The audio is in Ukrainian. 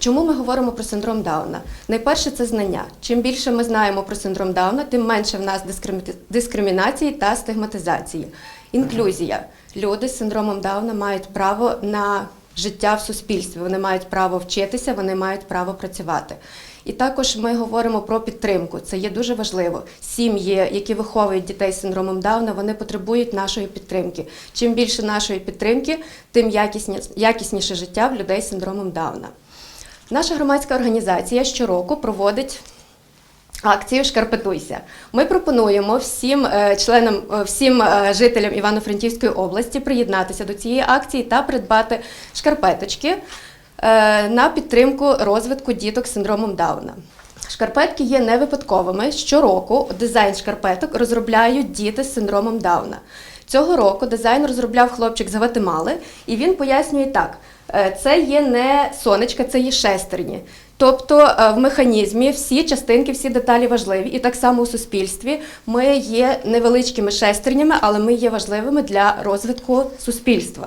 Чому ми говоримо про синдром Дауна? Найперше це знання. Чим більше ми знаємо про синдром Дауна, тим менше в нас дискримі- дискримінації та стигматизації. Інклюзія. Люди з синдромом Дауна мають право на життя в суспільстві. Вони мають право вчитися, вони мають право працювати. І також ми говоримо про підтримку. Це є дуже важливо. Сім'ї, які виховують дітей з синдромом Дауна, вони потребують нашої підтримки. Чим більше нашої підтримки, тим якісні- якісніше життя в людей з синдромом Дауна. Наша громадська організація щороку проводить акцію Шкарпетуйся. Ми пропонуємо всім е, членам, е, всім е, жителям Івано-Франківської області приєднатися до цієї акції та придбати шкарпеточки на підтримку розвитку діток з синдромом Дауна. Шкарпетки є не випадковими. Щороку дизайн шкарпеток розробляють діти з синдромом Дауна. Цього року дизайн розробляв хлопчик з Гватемали, і він пояснює так: е, це є не сонечка, це є шестерні. Тобто е, в механізмі всі частинки, всі деталі важливі, і так само у суспільстві ми є невеличкими шестернями, але ми є важливими для розвитку суспільства.